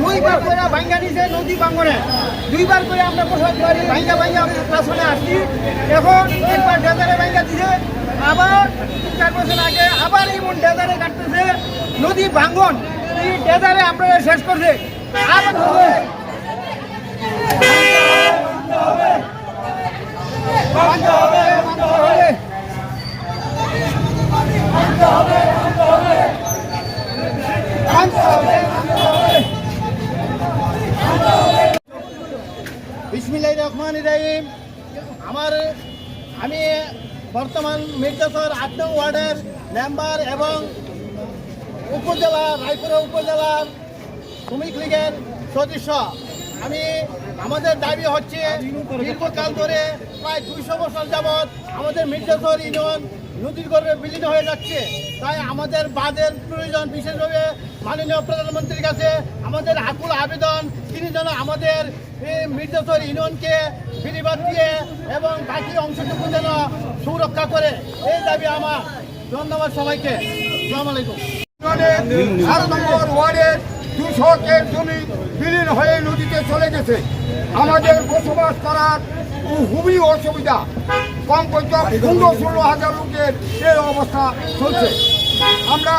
দুইবার করে ভাঙ্গা নিছে নদী বাঙ্গনে দুইবার করে আমরা প্রসাদ বাড়ি ভাঙ্গা ভাঙ্গা আমরা শাসনে আসছি। এখন একবার ডেজারে ভাঙ্গা দিছে আবার চার বছর আবার এই মন ডেজারে কাটতেছে নদী ভাঙ্গন এই ডেজারে আমরা শেষ করছে। আবার হবে মানতে হবে, মানতে হবে। মানতে হবে, মানতে হবে। বিসমিল্লাহ রহমান রাহিম। আমার আমি বর্তমান মির্জাপুর আট নং ওয়ার্ডের মেম্বার এবং উপজেলা, রায়পুরা উপজেলার শ্রমিক লীগের সদস্য। আমি আমাদের দাবি হচ্ছে, দীর্ঘকাল ধরে প্রায় দুইশো বছর যাবৎ আমাদের মির্জাপুর ইউনিয়ন নদীর গর্ভে বিলীন হয়ে যাচ্ছে। তাই আমাদের বাদের প্রয়োজন বিশেষভাবে মাননীয় প্রধানমন্ত্রীর কাছে আমাদের আকুল আবেদন, তিনি যেন আমাদের মির্জাপুর ইউনিয়নকে ফিরিবাদ দিয়ে এবং বাকি অংশটুকু যেন সুরক্ষা করে। এই দাবি আমার। ধন্যবাদ সবাইকে। আসসালামু আলাইকুম। নম্বর ওয়ার্ডের দুশো কের জমি বিলীন হয়ে নদীতে চলে গেছে। আমাদের বসবাস করার খুবই অসুবিধা। কম পর্যন্ত পনেরো ষোলো হাজার লোকের এই অবস্থা চলছে। আমরা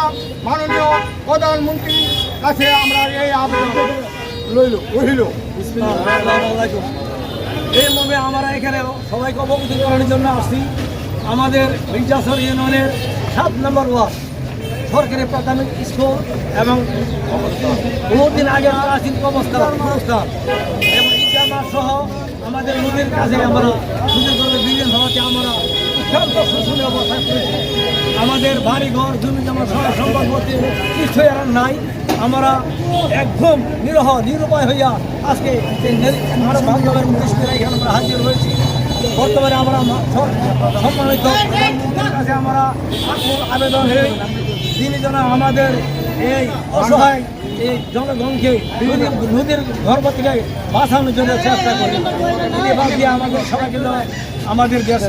মাননীয় প্রধানমন্ত্রীর কাছে আমরা এই আবেদন লইল রহিল এই মর্মে আমরা এখানে সবাইকে অবগত করার জন্য আসছি। আমাদের মির্জাসর ইউনিয়নের সাত নম্বর ওয়ার্ড। সরকারি প্রাথমিক স্কুল এবং বহুদিন আগে প্রাচীন অবস্থা অবস্থান এবং ইজামা সহ আমাদের নদীর কাছে আমরা নদীর বিলীন হওয়াতে আমরা অত্যন্ত শোষণীয় অবস্থায় আমাদের বাড়ি ঘর জমি জমা সহ সম্পত্তি কিছুই আর নাই। আমরা একদম নিরহ, নিরুপায় হইয়া আজকে আমরা বাংলার এখানে আমরা হাজির হয়েছি। বর্তমানে আমরা সম্মানিত কাছে আমরা আবেদন হই তিনি যেন আমাদের এই অসহায় এই জনগণকে নদীর নদীর গর্ভ থেকে বাঁচানোর জন্য চেষ্টা করি। তিনি দিয়ে আমাদের সবাইকে আমাদের দেশ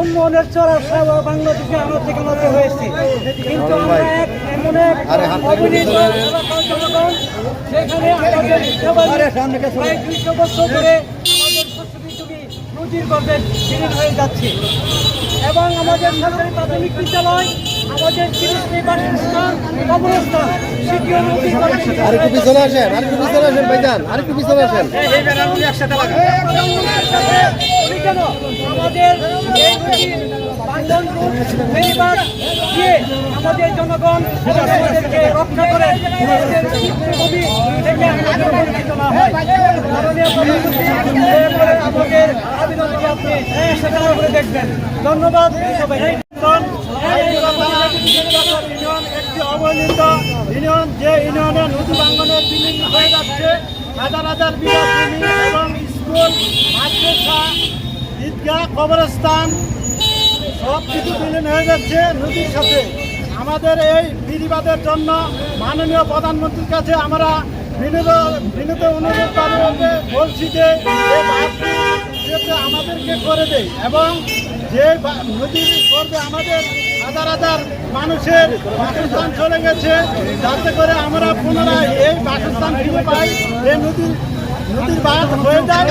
উন্নয়নের চড়া সারা বাংলাদেশে আমরা ঠিকানাতে হয়েছে। কিন্তু আমরা এক এমন এক অবনীত জনগণ সেখানে আমাদের দুইশো বছর ধরে নদীর গর্ভে বিলীন হয়ে যাচ্ছে। এবং আমাদের সরকারি প্রাথমিক বিদ্যালয় আমাদের চিরস্থায়ী বাসস্থান কবরস্থান সেটিও নদীর গর্ভে বিলীন পিছনে আসেন আরেকটু পিছনে আসেন ভাইজান আরেকটু পিছনে আসেন। আমাদের জনগণ আমাদেরকে রক্ষা করে আমাদের ভূমি থেকে আমাদের বঞ্চিত না হয় মাননীয় প্রধানমন্ত্রী দয়া করে আমাদের আবেদনটি আপনি সেটা করে দেখবেন। ধন্যবাদ একটি অবহেলিত ইউনিয়ন, যে ইউনিয়নে নদী বাঙ্গনের বিলীন হয়ে যাচ্ছে। হাজার হাজার বিঘা এবং স্কুল ঈদগাহ, কবরস্থান, সব কিছু বিলীন হয়ে যাচ্ছে নদীর সাথে। আমাদের এই বিধিবাদের জন্য মাননীয় প্রধানমন্ত্রীর কাছে আমরা বিনোদ বিনোদ অনুরোধ বলছি যে আমাদেরকে করে দেয় এবং যে নদী করবে আমাদের হাজার হাজার মানুষের বাসস্থান চলে গেছে, যাতে করে আমরা পুনরায় এই বাসস্থান ফিরে পাই এই নদীর নদীর বাঁধ হয়ে যায়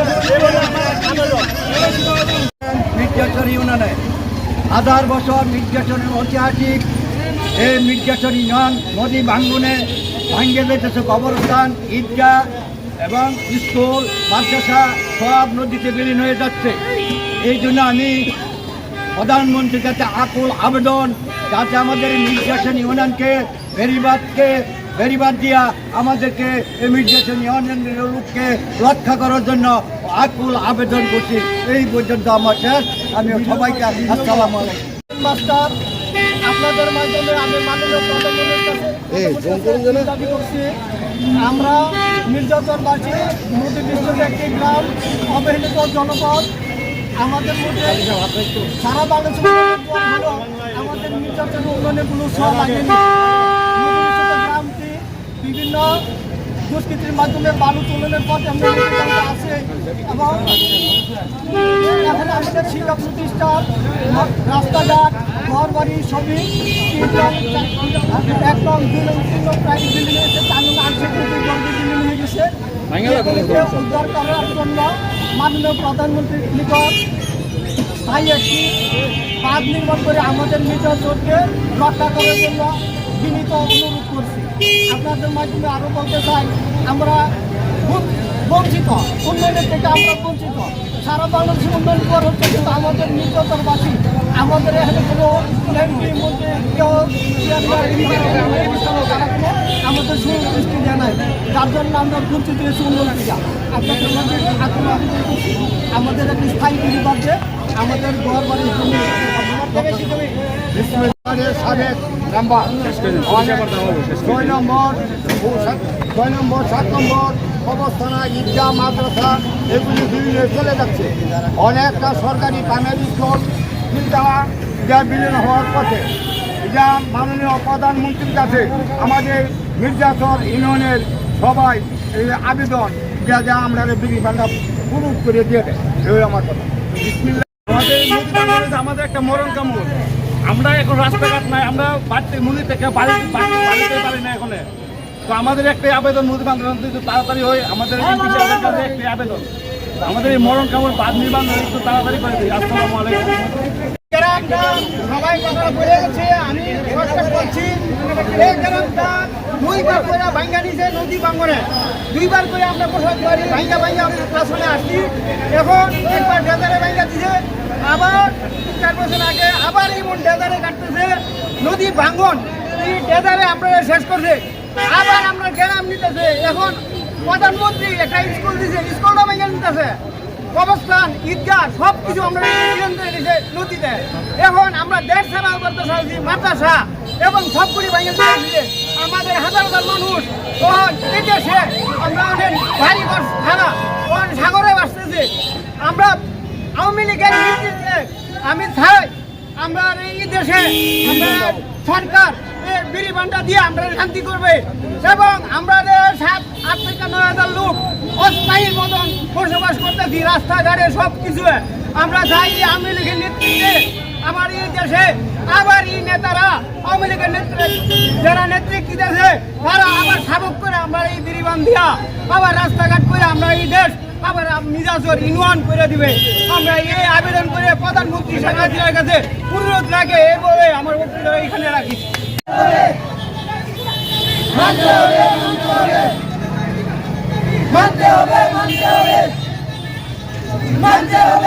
মির্জাচর ইউনিয়নে হাজার বছর মির্জাচরের ঐতিহাসিক, এই মির্জাচর ইউনিয়ন নদী ভাঙ্গুনে ভাঙ্গে বেঁচেছে কবরস্থান, ঈদগাহ এবং স্কুল, মাদ্রাসা সব নদীতে বিলীন হয়ে যাচ্ছে। এই জন্য আমি প্রধানমন্ত্রীর কাছে আকুল আবেদন, যাতে আমাদের মির্জাচর ইউনিয়নকে বেরিবাদকে বেরিবাদ দিয়া আমাদেরকে মির্জাচর ইউনিয়নের লোককে রক্ষা করার জন্য আকুল আবেদন করছি। এই পর্যন্ত আমার শেষ। আমি সবাইকে আসসালামু আলাইকুম। মাস্টার আপনাদের মাধ্যমে আমি মাননীয় প্রধানমন্ত্রীর। দাবি করছি আমরা নির্যাতনবাসী নদী বিশ্বর একটি গ্রাম অবহেলিত জনপদ আমাদের মধ্যে সারা বাংলাদেশ আমাদের নির্যাতন উন্নয়নে কোনো সহ লাগেনি গ্রামটি বিভিন্ন দুষ্কৃতির মাধ্যমে বালু তোলনের পর আমরা আছে এবং আমাদের শিক্ষা প্রতিষ্ঠান রাস্তাঘাট ঘর বাড়ি ছবি এক নং দুই নং তিন নং প্রাইভেট বিল্ডিং এসে চার নং আটশো বিল্ডিং হয়ে গেছে। উদ্ধার করার জন্য মাননীয় প্রধানমন্ত্রীর নিকট স্থায়ী একটি বাঁধ নির্মাণ করে আমাদের নির্যাতনকে রক্ষা করার জন্য বিনীত অনুরোধ করছি। আপনাদের মাধ্যমে আরও বলতে চাই আমরা খুব বঞ্চিত উন্নয়নের থেকে আমরা বঞ্চিত। সারা বাংলাদেশে উন্নয়ন করা হচ্ছে কিন্তু আমাদের নির্যাতনবাসী আমাদের এখানে কোনো এমপি মধ্যে কেউ আমাদের সুদৃষ্টি দেয় নাই। যার জন্য আমরা বঞ্চিত হয়েছি উন্নয়ন আপনাদের মধ্যে আমাদের একটি স্থায়ী পরিবারকে আমাদের ঘর বাড়ির সাবেক নাম্বার ছয় নম্বর ছয় নম্বর সাত নম্বর অবস্থানা ঈদগাহ মাদ্রাসা, এগুলি বিলীনে চলে যাচ্ছে। অনেকটা সরকারি প্রাইমারি স্কুল কিন্তু যা বিলীন হওয়ার পথে। যা মাননীয় প্রধানমন্ত্রীর কাছে আমাদের মির্জাচর ইউনিয়নের সবাই আবেদন যা যা আমরা বিলি ভান্ডা পুরো করে দিয়ে দেয়। এই আমার কথা। আমাদের একটা মরণ কামড়। আমরা এখন রাস্তাঘাট নাই, আমরা বাড়তে নদী থেকে বাড়ি বাড়ি- বাড়িতে পারি না এখন। তো আমাদের একটা আবেদন, নদী বাংলাদেশ যদি তাড়াতাড়ি হয়, আমাদের এই কাছে একটি আবেদন। আমাদের এই মরণ কামড় বাদ নির্মাণ একটু তাড়াতাড়ি করে দিই। আসসালামু আলাইকুম। আমি এই দুইবার নদী বাঙ্গনে দুইবার করে আমরা আমরা একবার আবার আগে আবার এমন ডেজারে কাটতেছে নদী ভাঙ্গন এই ডেজারে আপনারা শেষ করছে। আবার আমরা গ্রাম নিতেছে। এখন প্রধানমন্ত্রী একটা স্কুল দিছে স্কুলটা ভেঙে নিতেছে। কবরস্থান, ঈদগাহ সব কিছু আমরা নদীতে। এখন আমরা দেড় সারা করতে চাইছি মাদ্রাসা এবং সবগুলি ভেঙে দিয়েছে আমাদের হাজার হাজার মানুষ তখন দেশে আমরা অনেক ভারী ঘর খারাপ তখন সাগরে বাঁচতেছে। আমরা আওয়ামী লীগের আমি চাই আমরা এই দেশে, আমরা সরকার বিড়ি বান্ডা দিয়ে আমরা শান্তি করবে। এবং আমরা সাত আট থেকে নয় হাজার লোক অস্থায়ীর মতন বসবাস করতেছি, রাস্তাঘাটে সব কিছু আমরা চাই আওয়ামী লীগের নেতৃত্বে আমার এই দেশে আবার এই নেতারা আওয়ামী লীগের নেতৃত্বে, যারা নেতৃত্ব দিতেছে, তারা আবার সাবক করে আমরা এই বিরিবান দিয়া আবার রাস্তাঘাট করে আমরা এই দেশ আবার মিজাজর ইউনিয়ন করে দিবে। আমরা এই আবেদন করে প্রধানমন্ত্রী হাসিনার কাছে অনুরোধ রাখে, এই বলে আমার বক্তব্য এখানে রাখি। মানতে হবে মানতে হবে। মানতে হবে মানতে হবে। মানতে হবে